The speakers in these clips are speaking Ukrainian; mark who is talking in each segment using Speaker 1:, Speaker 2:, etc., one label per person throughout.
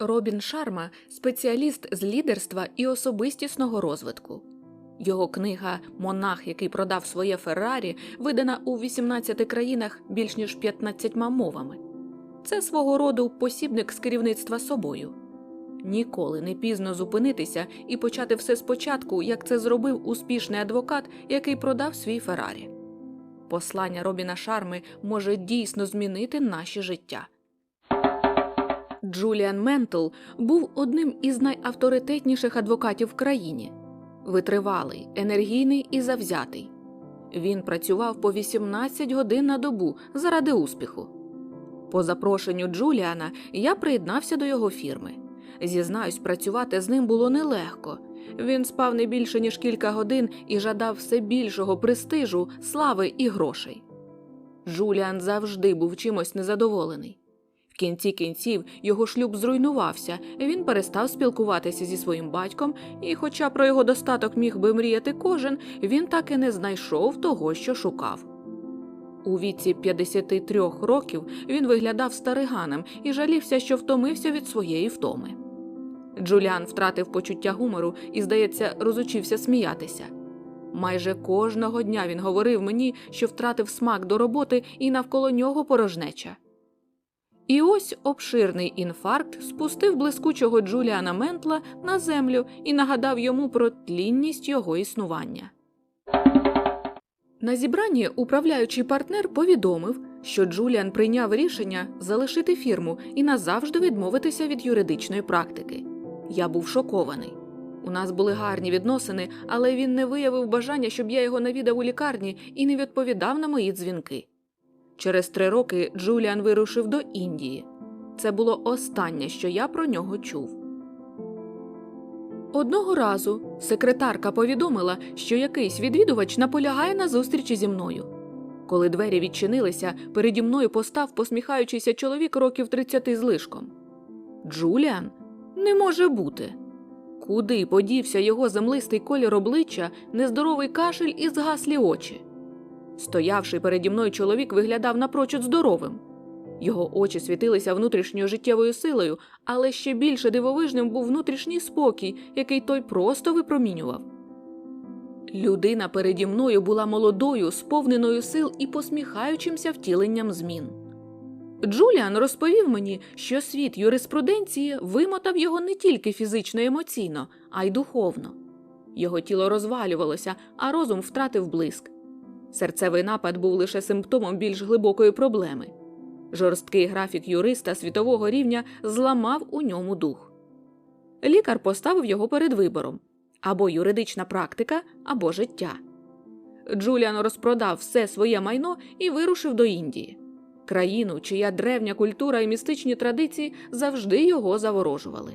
Speaker 1: Робін Шарма спеціаліст з лідерства і особистісного розвитку. Його книга Монах, який продав своє Феррарі, видана у 18 країнах більш ніж 15 мовами. Це свого роду посібник з керівництва собою. Ніколи не пізно зупинитися і почати все спочатку, як це зробив успішний адвокат, який продав свій Феррарі. Послання Робіна Шарми може дійсно змінити наші життя. Джуліан Ментл був одним із найавторитетніших адвокатів в країні. Витривалий, енергійний і завзятий. Він працював по 18 годин на добу заради успіху. По запрошенню Джуліана я приєднався до його фірми. Зізнаюсь, працювати з ним було нелегко. Він спав не більше ніж кілька годин і жадав все більшого престижу, слави і грошей. Джуліан завжди був чимось незадоволений. Кінці кінців його шлюб зруйнувався, він перестав спілкуватися зі своїм батьком, і, хоча про його достаток міг би мріяти кожен, він так і не знайшов того, що шукав. У віці 53 років він виглядав стариганом і жалівся, що втомився від своєї втоми. Джуліан втратив почуття гумору і, здається, розучився сміятися. Майже кожного дня він говорив мені, що втратив смак до роботи і навколо нього порожнеча. І ось обширний інфаркт спустив блискучого Джуліана Ментла на землю і нагадав йому про тлінність його існування. На зібранні управляючий партнер повідомив, що Джуліан прийняв рішення залишити фірму і назавжди відмовитися від юридичної практики. Я був шокований. У нас були гарні відносини, але він не виявив бажання, щоб я його навідав у лікарні і не відповідав на мої дзвінки. Через три роки Джуліан вирушив до Індії. Це було останнє, що я про нього чув. Одного разу секретарка повідомила, що якийсь відвідувач наполягає на зустрічі зі мною. Коли двері відчинилися, переді мною постав посміхаючийся чоловік років 30 з лишком. Джуліан не може бути. Куди подівся його землистий колір обличчя, нездоровий кашель і згаслі очі. Стоявший переді мною чоловік виглядав напрочуд здоровим. Його очі світилися внутрішньою життєвою силою, але ще більше дивовижним був внутрішній спокій, який той просто випромінював. Людина переді мною була молодою, сповненою сил і посміхаючимся втіленням змін. Джуліан розповів мені, що світ юриспруденції вимотав його не тільки фізично і емоційно, а й духовно. Його тіло розвалювалося, а розум втратив блиск. Серцевий напад був лише симптомом більш глибокої проблеми. Жорсткий графік юриста світового рівня зламав у ньому дух. Лікар поставив його перед вибором або юридична практика, або життя. Джуліан розпродав все своє майно і вирушив до Індії, країну, чия древня культура і містичні традиції завжди його заворожували.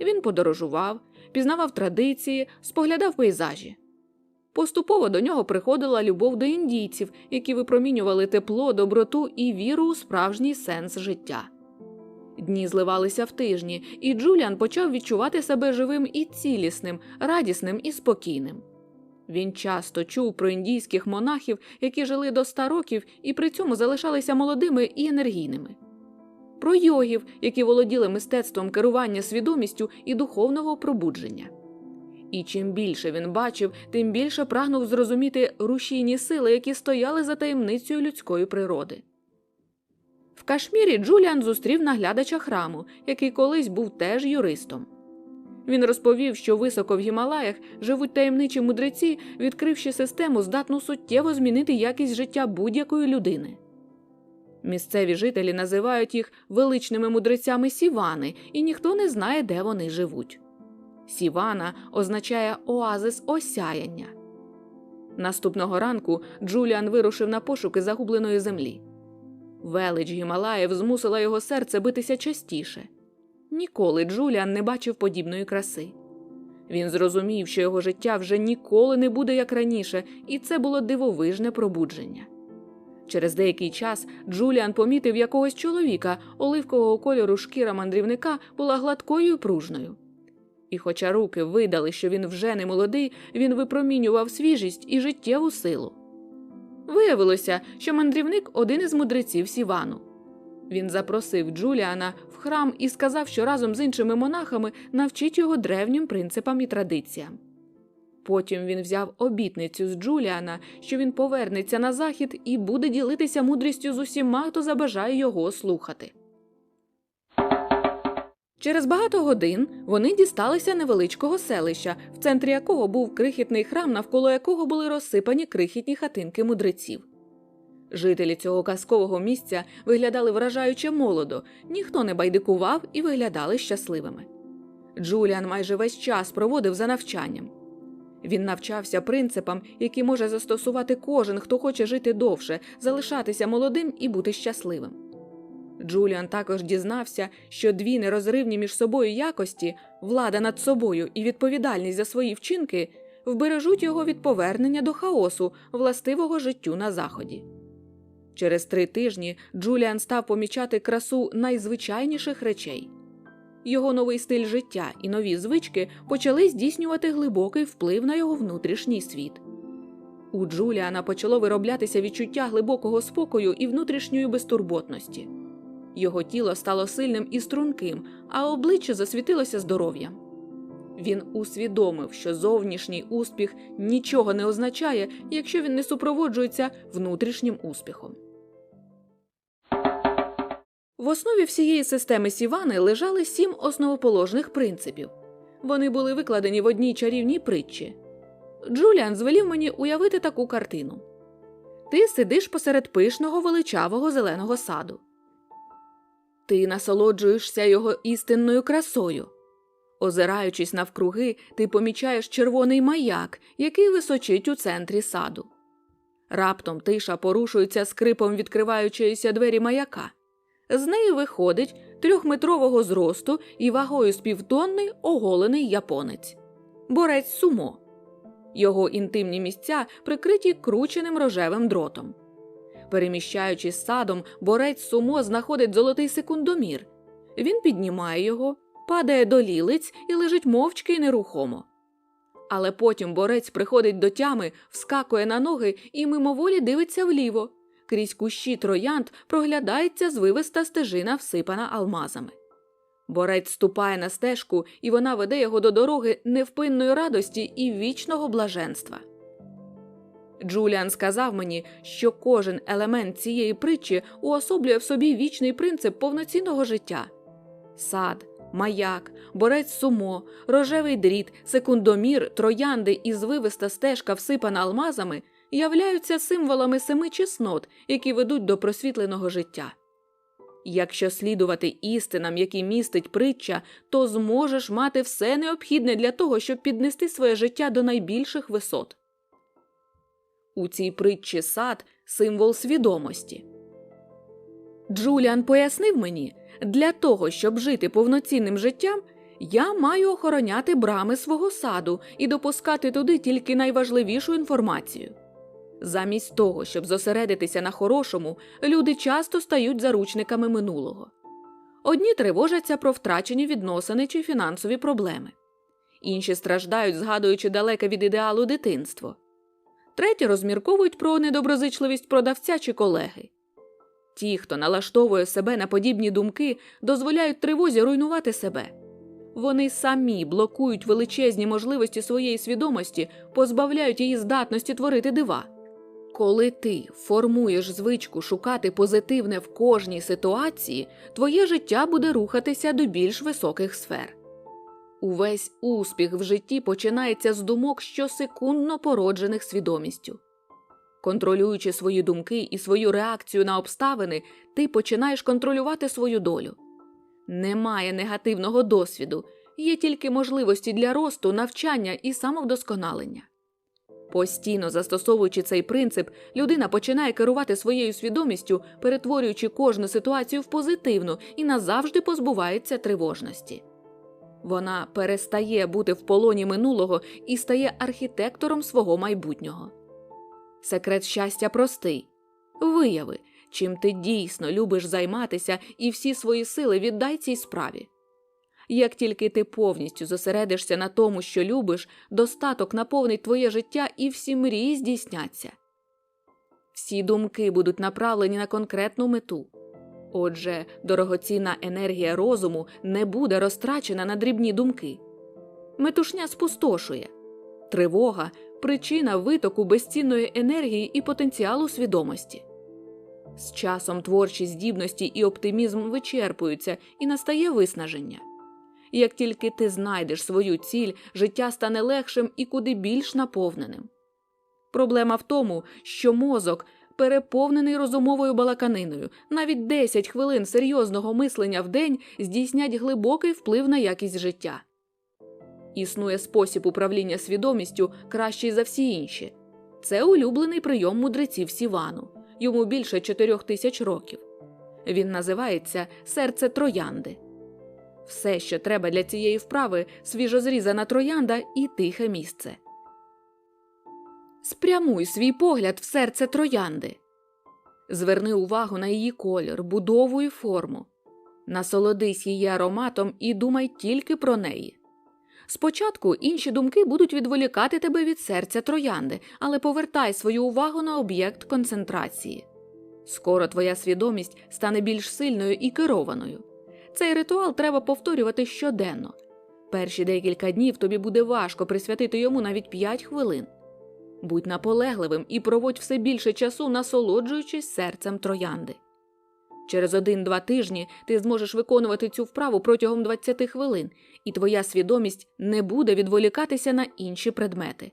Speaker 1: Він подорожував, пізнавав традиції, споглядав пейзажі. Поступово до нього приходила любов до індійців, які випромінювали тепло, доброту і віру у справжній сенс життя. Дні зливалися в тижні, і Джуліан почав відчувати себе живим і цілісним, радісним і спокійним. Він часто чув про індійських монахів, які жили до ста років і при цьому залишалися молодими і енергійними, про йогів, які володіли мистецтвом керування свідомістю і духовного пробудження. І чим більше він бачив, тим більше прагнув зрозуміти рушійні сили, які стояли за таємницею людської природи. В Кашмірі Джуліан зустрів наглядача храму, який колись був теж юристом. Він розповів, що високо в Гімалаях живуть таємничі мудреці, відкривши систему, здатну суттєво змінити якість життя будь-якої людини. Місцеві жителі називають їх величними мудрецями Сівани, і ніхто не знає, де вони живуть. Сівана означає оазис осяяння. Наступного ранку Джуліан вирушив на пошуки загубленої землі. Велич Гімалаїв змусила його серце битися частіше. Ніколи Джуліан не бачив подібної краси. Він зрозумів, що його життя вже ніколи не буде як раніше, і це було дивовижне пробудження. Через деякий час Джуліан помітив якогось чоловіка, оливкового кольору шкіра мандрівника була гладкою і пружною. І, хоча руки видали, що він вже не молодий, він випромінював свіжість і життєву силу. Виявилося, що мандрівник один із мудреців Сівану. Він запросив Джуліана в храм і сказав, що разом з іншими монахами навчить його древнім принципам і традиціям. Потім він взяв обітницю з Джуліана, що він повернеться на захід і буде ділитися мудрістю з усіма, хто забажає його слухати. Через багато годин вони дісталися невеличкого селища, в центрі якого був крихітний храм, навколо якого були розсипані крихітні хатинки мудреців. Жителі цього казкового місця виглядали вражаюче молодо, ніхто не байдикував і виглядали щасливими. Джуліан майже весь час проводив за навчанням. Він навчався принципам, які може застосувати кожен, хто хоче жити довше, залишатися молодим і бути щасливим. Джуліан також дізнався, що дві нерозривні між собою якості влада над собою і відповідальність за свої вчинки вбережуть його від повернення до хаосу, властивого життю на заході. Через три тижні Джуліан став помічати красу найзвичайніших речей. Його новий стиль життя і нові звички почали здійснювати глибокий вплив на його внутрішній світ. У Джуліана почало вироблятися відчуття глибокого спокою і внутрішньої безтурботності. Його тіло стало сильним і струнким, а обличчя засвітилося здоров'ям. Він усвідомив, що зовнішній успіх нічого не означає, якщо він не супроводжується внутрішнім успіхом. В основі всієї системи Сівани лежали сім основоположних принципів. Вони були викладені в одній чарівній притчі. Джуліан звелів мені уявити таку картину: ти сидиш посеред пишного величавого зеленого саду. Ти насолоджуєшся його істинною красою. Озираючись навкруги, ти помічаєш червоний маяк, який височить у центрі саду. Раптом тиша порушується скрипом відкриваючоїся двері маяка. З неї виходить трьохметрового зросту і вагою з півтонни оголений японець борець сумо. Його інтимні місця прикриті крученим рожевим дротом. Переміщаючись садом, борець сумо знаходить золотий секундомір. Він піднімає його, падає до лілиць і лежить мовчки й нерухомо. Але потім борець приходить до тями, вскакує на ноги і мимоволі дивиться вліво. Крізь кущі троянд проглядається звивиста стежина, всипана алмазами. Борець ступає на стежку, і вона веде його до дороги невпинної радості і вічного блаженства. Джуліан сказав мені, що кожен елемент цієї притчі уособлює в собі вічний принцип повноцінного життя сад, маяк, борець сумо, рожевий дріт, секундомір, троянди і звивиста стежка, всипана алмазами, являються символами семи чеснот, які ведуть до просвітленого життя. Якщо слідувати істинам, які містить притча, то зможеш мати все необхідне для того, щоб піднести своє життя до найбільших висот. У цій притчі сад символ свідомості. Джуліан пояснив мені, для того, щоб жити повноцінним життям, я маю охороняти брами свого саду і допускати туди тільки найважливішу інформацію. Замість того, щоб зосередитися на хорошому, люди часто стають заручниками минулого. Одні тривожаться про втрачені відносини чи фінансові проблеми, інші страждають, згадуючи далеке від ідеалу дитинство, треті розмірковують про недоброзичливість продавця чи колеги. Ті, хто налаштовує себе на подібні думки, дозволяють тривозі руйнувати себе. Вони самі блокують величезні можливості своєї свідомості, позбавляють її здатності творити дива. Коли ти формуєш звичку шукати позитивне в кожній ситуації, твоє життя буде рухатися до більш високих сфер. Увесь успіх в житті починається з думок щосекундно породжених свідомістю. Контролюючи свої думки і свою реакцію на обставини, ти починаєш контролювати свою долю. Немає негативного досвіду, є тільки можливості для росту, навчання і самовдосконалення. Постійно застосовуючи цей принцип, людина починає керувати своєю свідомістю, перетворюючи кожну ситуацію в позитивну і назавжди позбувається тривожності. Вона перестає бути в полоні минулого і стає архітектором свого майбутнього. Секрет щастя простий вияви, чим ти дійсно любиш займатися, і всі свої сили віддай цій справі. Як тільки ти повністю зосередишся на тому, що любиш, достаток наповнить твоє життя і всі мрії здійсняться. Всі думки будуть направлені на конкретну мету. Отже, дорогоцінна енергія розуму не буде розтрачена на дрібні думки. Метушня спустошує. Тривога причина витоку безцінної енергії і потенціалу свідомості. З часом творчі здібності і оптимізм вичерпуються і настає виснаження. Як тільки ти знайдеш свою ціль, життя стане легшим і куди більш наповненим. Проблема в тому, що мозок переповнений розумовою балаканиною. Навіть 10 хвилин серйозного мислення в день здійснять глибокий вплив на якість життя. Існує спосіб управління свідомістю кращий за всі інші. Це улюблений прийом мудреців Сівану. Йому більше чотирьох тисяч років. Він називається серце троянди. Все, що треба для цієї вправи, свіжозрізана троянда і тихе місце. Спрямуй свій погляд в серце троянди. Зверни увагу на її колір, будову і форму. Насолодись її ароматом і думай тільки про неї. Спочатку інші думки будуть відволікати тебе від серця троянди, але повертай свою увагу на об'єкт концентрації. Скоро твоя свідомість стане більш сильною і керованою. Цей ритуал треба повторювати щоденно. Перші декілька днів тобі буде важко присвятити йому навіть 5 хвилин. Будь наполегливим і проводь все більше часу, насолоджуючись серцем троянди. Через один-два тижні ти зможеш виконувати цю вправу протягом 20 хвилин, і твоя свідомість не буде відволікатися на інші предмети.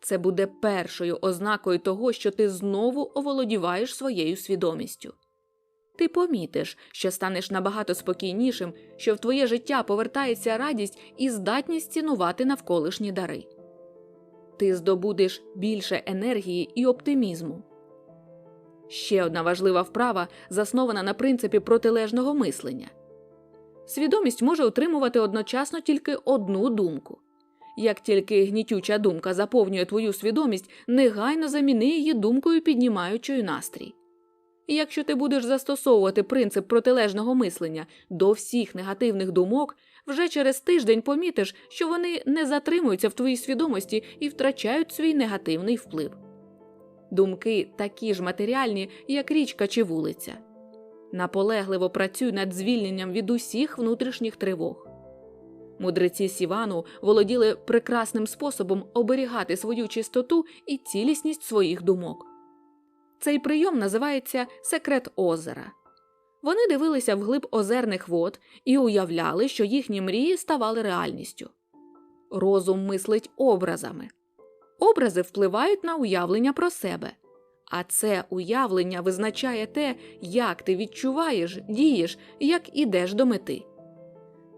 Speaker 1: Це буде першою ознакою того, що ти знову оволодіваєш своєю свідомістю. Ти помітиш, що станеш набагато спокійнішим, що в твоє життя повертається радість і здатність цінувати навколишні дари. Ти здобудеш більше енергії і оптимізму. Ще одна важлива вправа заснована на принципі протилежного мислення. Свідомість може утримувати одночасно тільки одну думку. Як тільки гнітюча думка заповнює твою свідомість, негайно заміни її думкою, піднімаючою настрій. І якщо ти будеш застосовувати принцип протилежного мислення до всіх негативних думок, вже через тиждень помітиш, що вони не затримуються в твоїй свідомості і втрачають свій негативний вплив. Думки такі ж матеріальні, як річка чи вулиця. Наполегливо працюй над звільненням від усіх внутрішніх тривог. Мудреці Сівану володіли прекрасним способом оберігати свою чистоту і цілісність своїх думок. Цей прийом називається секрет озера. Вони дивилися вглиб озерних вод і уявляли, що їхні мрії ставали реальністю. Розум мислить образами. Образи впливають на уявлення про себе, а це уявлення визначає те, як ти відчуваєш, дієш, як ідеш до мети.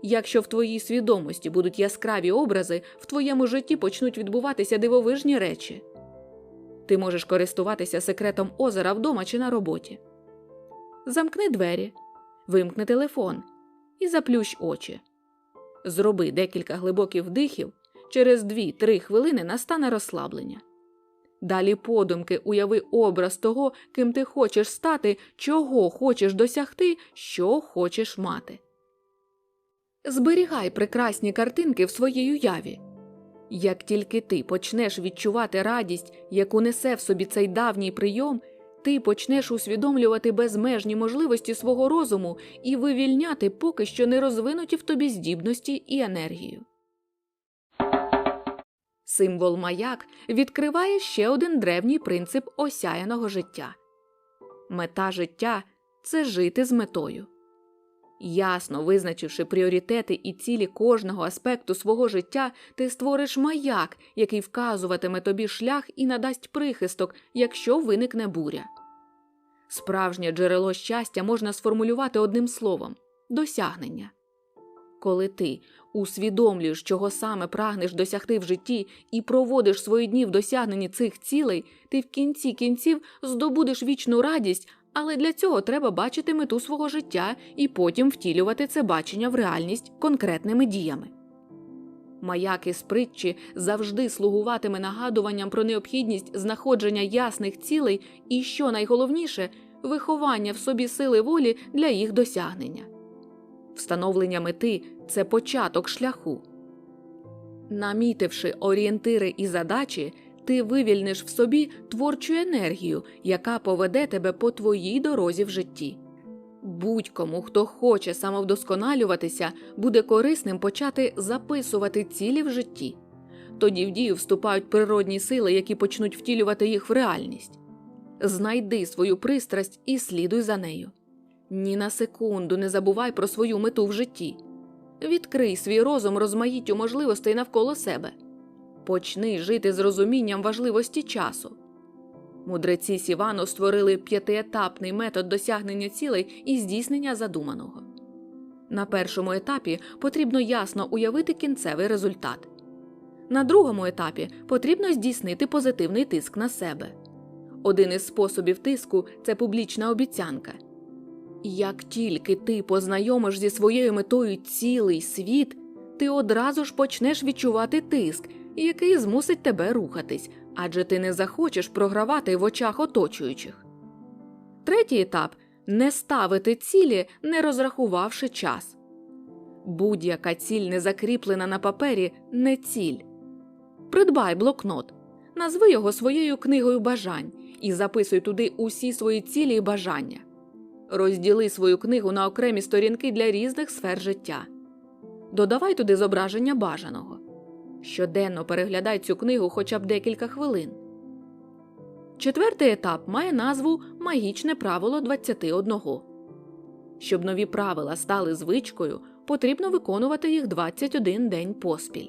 Speaker 1: Якщо в твоїй свідомості будуть яскраві образи, в твоєму житті почнуть відбуватися дивовижні речі. Ти можеш користуватися секретом озера вдома чи на роботі. Замкни двері, вимкни телефон і заплющ очі. Зроби декілька глибоких вдихів, через 2-3 хвилини настане розслаблення. Далі подумки уяви образ того, ким ти хочеш стати, чого хочеш досягти, що хочеш мати. Зберігай прекрасні картинки в своїй уяві. Як тільки ти почнеш відчувати радість, яку несе в собі цей давній прийом, ти почнеш усвідомлювати безмежні можливості свого розуму і вивільняти поки що не розвинуті в тобі здібності і енергію. Символ маяк відкриває ще один древній принцип осяяного життя. Мета життя це жити з метою. Ясно визначивши пріоритети і цілі кожного аспекту свого життя, ти створиш маяк, який вказуватиме тобі шлях і надасть прихисток, якщо виникне буря. Справжнє джерело щастя можна сформулювати одним словом досягнення. Коли ти усвідомлюєш, чого саме прагнеш досягти в житті, і проводиш свої дні в досягненні цих цілей, ти в кінці кінців здобудеш вічну радість, але для цього треба бачити мету свого життя і потім втілювати це бачення в реальність конкретними діями. Маяк із притчі завжди слугуватиме нагадуванням про необхідність знаходження ясних цілей і, що найголовніше, виховання в собі сили волі для їх досягнення. Встановлення мети це початок шляху. Намітивши орієнтири і задачі, ти вивільниш в собі творчу енергію, яка поведе тебе по твоїй дорозі в житті. Будь-кому, хто хоче самовдосконалюватися, буде корисним почати записувати цілі в житті. Тоді в дію вступають природні сили, які почнуть втілювати їх в реальність. Знайди свою пристрасть і слідуй за нею. Ні на секунду не забувай про свою мету в житті. Відкрий свій розум розмаїттю можливостей навколо себе. Почни жити з розумінням важливості часу. Мудреці Сівано створили п'ятиетапний метод досягнення цілей і здійснення задуманого. На першому етапі потрібно ясно уявити кінцевий результат. На другому етапі потрібно здійснити позитивний тиск на себе. Один із способів тиску це публічна обіцянка. Як тільки ти познайомиш зі своєю метою цілий світ, ти одразу ж почнеш відчувати тиск, який змусить тебе рухатись, адже ти не захочеш програвати в очах оточуючих. Третій етап не ставити цілі, не розрахувавши час. Будь-яка ціль, не закріплена на папері, не ціль. Придбай блокнот, назви його своєю книгою бажань і записуй туди усі свої цілі і бажання. Розділи свою книгу на окремі сторінки для різних сфер життя. Додавай туди зображення бажаного. Щоденно переглядай цю книгу хоча б декілька хвилин. Четвертий етап має назву Магічне правило 21. Щоб нові правила стали звичкою, потрібно виконувати їх 21 день поспіль.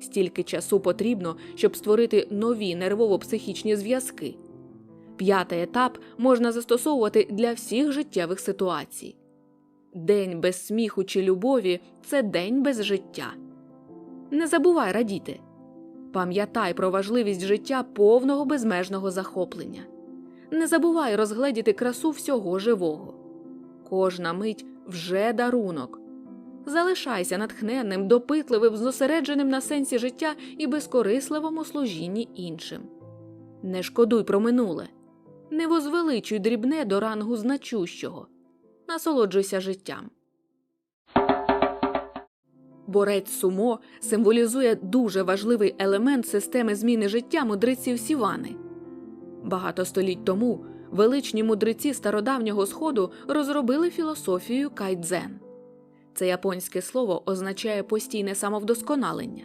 Speaker 1: Стільки часу потрібно, щоб створити нові нервово-психічні зв'язки. П'ятий етап можна застосовувати для всіх життєвих ситуацій. День без сміху чи любові це день без життя. Не забувай радіти. Пам'ятай про важливість життя повного безмежного захоплення. Не забувай розгледіти красу всього живого. Кожна мить вже дарунок. Залишайся натхненним, допитливим, зосередженим на сенсі життя і безкорисливому служінні іншим. Не шкодуй про минуле, не возвеличуй дрібне до рангу значущого, насолоджуйся життям. Борець сумо символізує дуже важливий елемент системи зміни життя мудреців Сівани. Багато століть тому величні мудреці стародавнього сходу розробили філософію кайдзен. Це японське слово означає постійне самовдосконалення.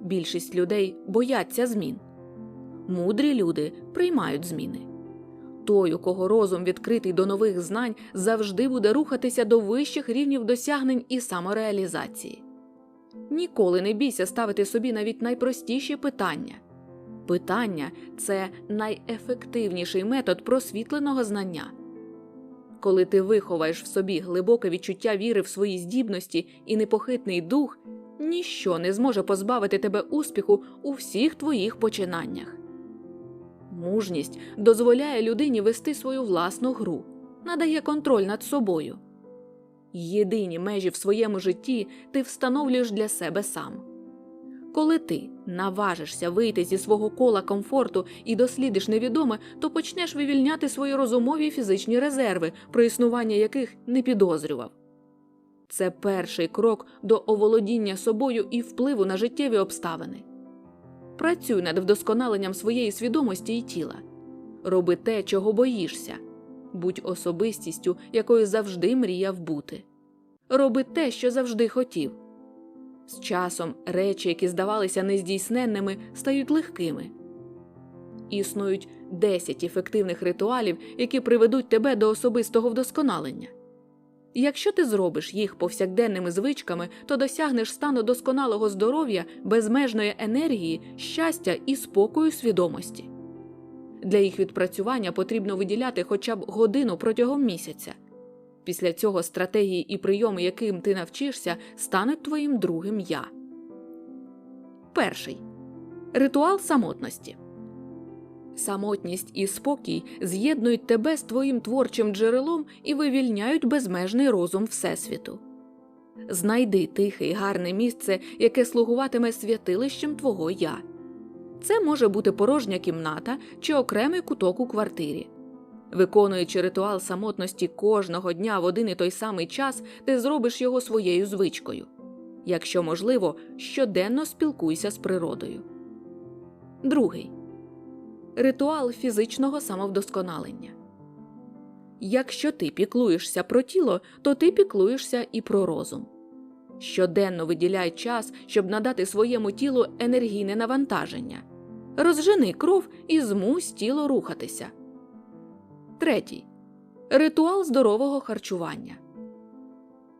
Speaker 1: Більшість людей бояться змін. Мудрі люди приймають зміни. Той, у кого розум відкритий до нових знань, завжди буде рухатися до вищих рівнів досягнень і самореалізації. Ніколи не бійся ставити собі навіть найпростіші питання. Питання це найефективніший метод просвітленого знання. Коли ти виховаєш в собі глибоке відчуття віри в свої здібності і непохитний дух, ніщо не зможе позбавити тебе успіху у всіх твоїх починаннях. Мужність дозволяє людині вести свою власну гру, надає контроль над собою. Єдині межі в своєму житті ти встановлюєш для себе сам. Коли ти наважишся вийти зі свого кола комфорту і дослідиш невідоме, то почнеш вивільняти свої розумові і фізичні резерви, про існування яких не підозрював. Це перший крок до оволодіння собою і впливу на життєві обставини. Працюй над вдосконаленням своєї свідомості і тіла. Роби те, чого боїшся, будь особистістю, якою завжди мріяв бути. Роби те, що завжди хотів. З часом речі, які здавалися нездійсненними, стають легкими. Існують 10 ефективних ритуалів, які приведуть тебе до особистого вдосконалення. Якщо ти зробиш їх повсякденними звичками, то досягнеш стану досконалого здоров'я, безмежної енергії, щастя і спокою свідомості. Для їх відпрацювання потрібно виділяти хоча б годину протягом місяця. Після цього стратегії і прийоми, яким ти навчишся, стануть твоїм другим я. Перший ритуал самотності. Самотність і спокій з'єднують тебе з твоїм творчим джерелом і вивільняють безмежний розум Всесвіту. Знайди тихе й гарне місце, яке слугуватиме святилищем твого я. Це може бути порожня кімната чи окремий куток у квартирі. Виконуючи ритуал самотності кожного дня в один і той самий час, ти зробиш його своєю звичкою. Якщо можливо, щоденно спілкуйся з природою. Другий ритуал фізичного самовдосконалення. Якщо ти піклуєшся про тіло, то ти піклуєшся і про розум. Щоденно виділяй час, щоб надати своєму тілу енергійне навантаження. Розжени кров і змусь тіло рухатися. Третій. Ритуал здорового харчування.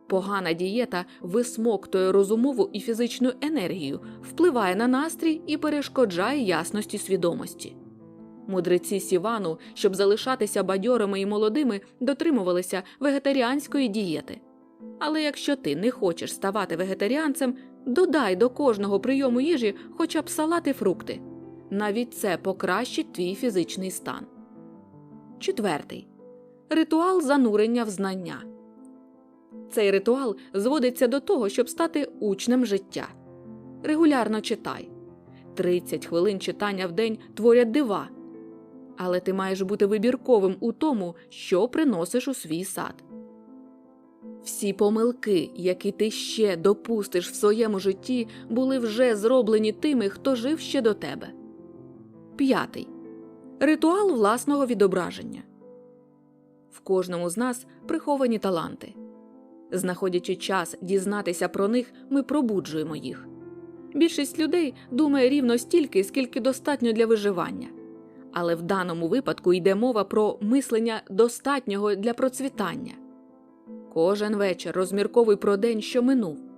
Speaker 1: Погана дієта висмоктує розумову і фізичну енергію, впливає на настрій і перешкоджає ясності свідомості. Мудреці Сівану, щоб залишатися бадьорими і молодими, дотримувалися вегетаріанської дієти. Але якщо ти не хочеш ставати вегетаріанцем, додай до кожного прийому їжі хоча б салат і фрукти. Навіть це покращить твій фізичний стан. Четвертий ритуал занурення в знання. Цей ритуал зводиться до того, щоб стати учнем життя. Регулярно читай. 30 хвилин читання в день творять дива. Але ти маєш бути вибірковим у тому, що приносиш у свій сад. Всі помилки, які ти ще допустиш в своєму житті, були вже зроблені тими, хто жив ще до тебе. П'ятий ритуал власного відображення. В кожному з нас приховані таланти. Знаходячи час дізнатися про них, ми пробуджуємо їх. Більшість людей думає рівно стільки, скільки достатньо для виживання. Але в даному випадку йде мова про мислення достатнього для процвітання. Кожен вечір розмірковуй про день, що минув.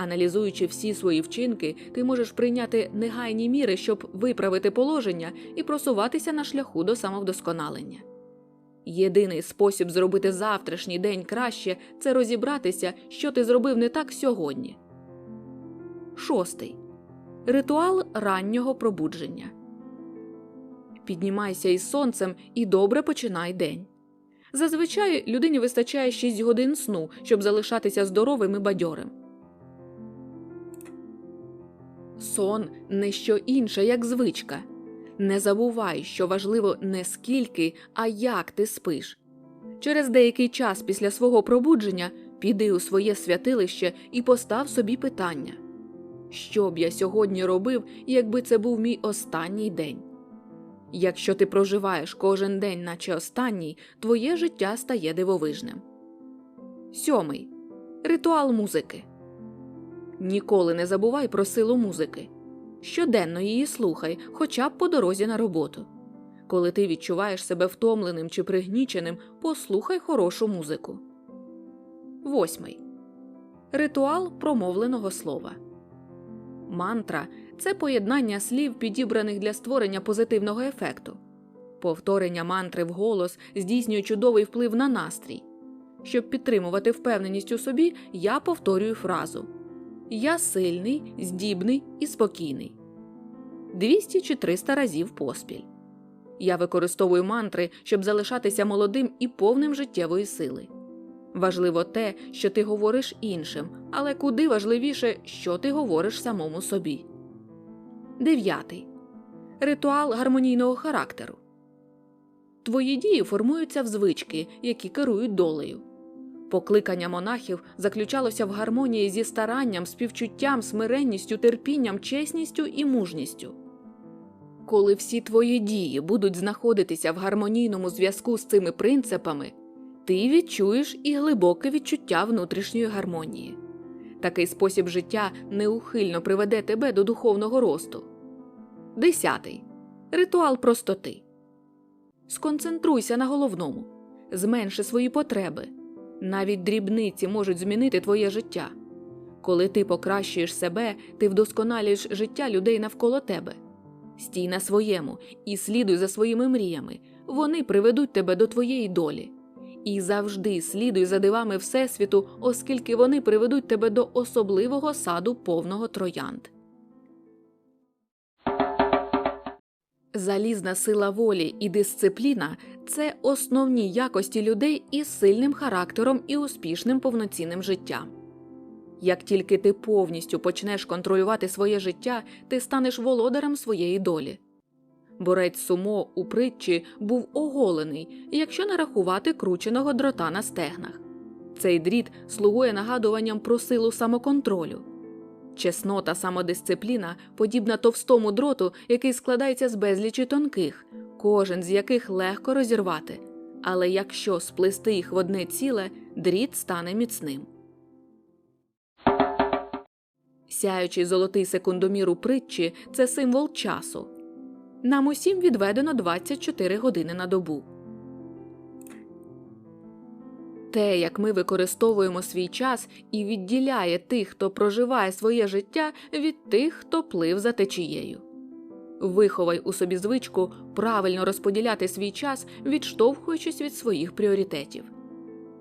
Speaker 1: Аналізуючи всі свої вчинки, ти можеш прийняти негайні міри, щоб виправити положення і просуватися на шляху до самовдосконалення. Єдиний спосіб зробити завтрашній день краще це розібратися, що ти зробив не так сьогодні. Шостий ритуал раннього пробудження. Піднімайся із сонцем і добре починай день. Зазвичай людині вистачає 6 годин сну, щоб залишатися здоровим і бадьорим. Сон не що інше, як звичка. Не забувай, що важливо не скільки, а як ти спиш. Через деякий час після свого пробудження піди у своє святилище і постав собі питання що б я сьогодні робив, якби це був мій останній день? Якщо ти проживаєш кожен день, наче останній, твоє життя стає дивовижним. Сьомий ритуал музики. Ніколи не забувай про силу музики. Щоденно її слухай, хоча б по дорозі на роботу. Коли ти відчуваєш себе втомленим чи пригніченим, послухай хорошу музику. Восьмий ритуал промовленого слова. Мантра це поєднання слів, підібраних для створення позитивного ефекту. Повторення мантри вголос здійснює чудовий вплив на настрій. Щоб підтримувати впевненість у собі, я повторюю фразу Я сильний, здібний і спокійний. 200 чи 300 разів поспіль. Я використовую мантри, щоб залишатися молодим і повним життєвої сили. Важливо те, що ти говориш іншим, але куди важливіше, що ти говориш самому собі. Дев'ятий ритуал гармонійного характеру. Твої дії формуються в звички, які керують долею. Покликання монахів заключалося в гармонії зі старанням, співчуттям, смиренністю, терпінням, чесністю і мужністю. Коли всі твої дії будуть знаходитися в гармонійному зв'язку з цими принципами, ти відчуєш і глибоке відчуття внутрішньої гармонії. Такий спосіб життя неухильно приведе тебе до духовного росту. Десятий ритуал простоти. Сконцентруйся на головному, зменши свої потреби. Навіть дрібниці можуть змінити твоє життя. Коли ти покращуєш себе, ти вдосконалюєш життя людей навколо тебе. Стій на своєму і слідуй за своїми мріями. Вони приведуть тебе до твоєї долі. І завжди слідуй за дивами Всесвіту, оскільки вони приведуть тебе до особливого саду повного троянд. Залізна сила волі і дисципліна це основні якості людей із сильним характером і успішним повноцінним життям. Як тільки ти повністю почнеш контролювати своє життя, ти станеш володарем своєї долі. Борець сумо у притчі був оголений, якщо не рахувати крученого дрота на стегнах. Цей дріт слугує нагадуванням про силу самоконтролю. Чеснота самодисципліна подібна товстому дроту, який складається з безлічі тонких, кожен з яких легко розірвати. Але якщо сплести їх в одне ціле, дріт стане міцним. Сяючий золотий секундомір у притчі це символ часу. Нам усім відведено 24 години на добу. Те, як ми використовуємо свій час, і відділяє тих, хто проживає своє життя, від тих, хто плив за течією. Виховай у собі звичку правильно розподіляти свій час, відштовхуючись від своїх пріоритетів.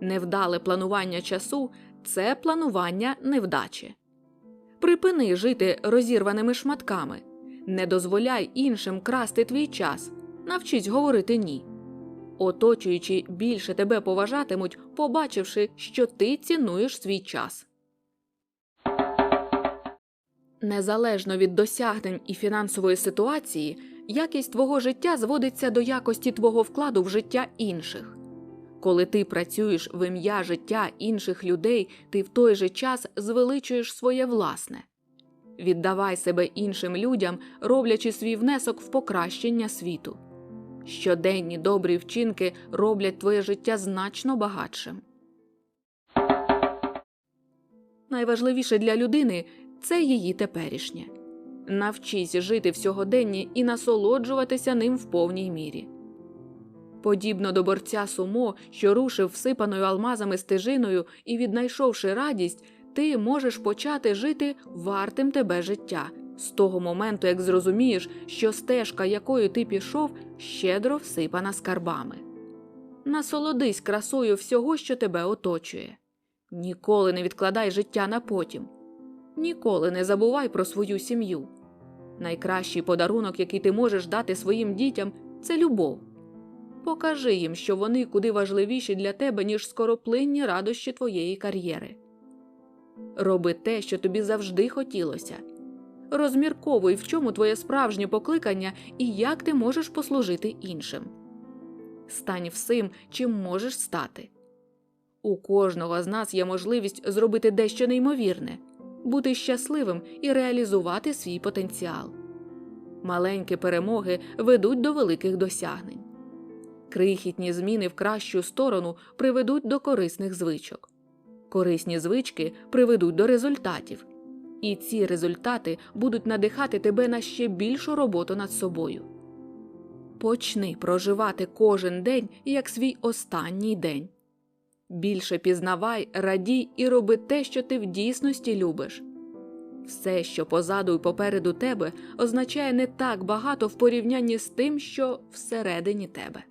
Speaker 1: Невдале планування часу це планування невдачі. Припини жити розірваними шматками, не дозволяй іншим красти твій час, навчись говорити ні. Оточуючи більше тебе поважатимуть, побачивши, що ти цінуєш свій час. Незалежно від досягнень і фінансової ситуації, якість твого життя зводиться до якості твого вкладу в життя інших. Коли ти працюєш в ім'я життя інших людей, ти в той же час звеличуєш своє власне. Віддавай себе іншим людям, роблячи свій внесок в покращення світу. Щоденні добрі вчинки роблять твоє життя значно багатшим. Найважливіше для людини це її теперішнє. Навчись жити в сьогоденні і насолоджуватися ним в повній мірі. Подібно до борця сумо, що рушив всипаною алмазами стежиною і, віднайшовши радість, ти можеш почати жити вартим тебе життя з того моменту, як зрозумієш, що стежка, якою ти пішов, щедро всипана скарбами. Насолодись красою всього, що тебе оточує. Ніколи не відкладай життя на потім. Ніколи не забувай про свою сім'ю. Найкращий подарунок, який ти можеш дати своїм дітям, це любов. Покажи їм, що вони куди важливіші для тебе, ніж скороплинні радощі твоєї кар'єри. Роби те, що тобі завжди хотілося. Розмірковуй, в чому твоє справжнє покликання і як ти можеш послужити іншим. Стань всім, чим можеш стати. У кожного з нас є можливість зробити дещо неймовірне, бути щасливим і реалізувати свій потенціал. Маленькі перемоги ведуть до великих досягнень. Крихітні зміни в кращу сторону приведуть до корисних звичок. Корисні звички приведуть до результатів, і ці результати будуть надихати тебе на ще більшу роботу над собою. Почни проживати кожен день як свій останній день. Більше пізнавай, радій і роби те, що ти в дійсності любиш. Все, що позаду і попереду тебе, означає не так багато в порівнянні з тим, що всередині тебе.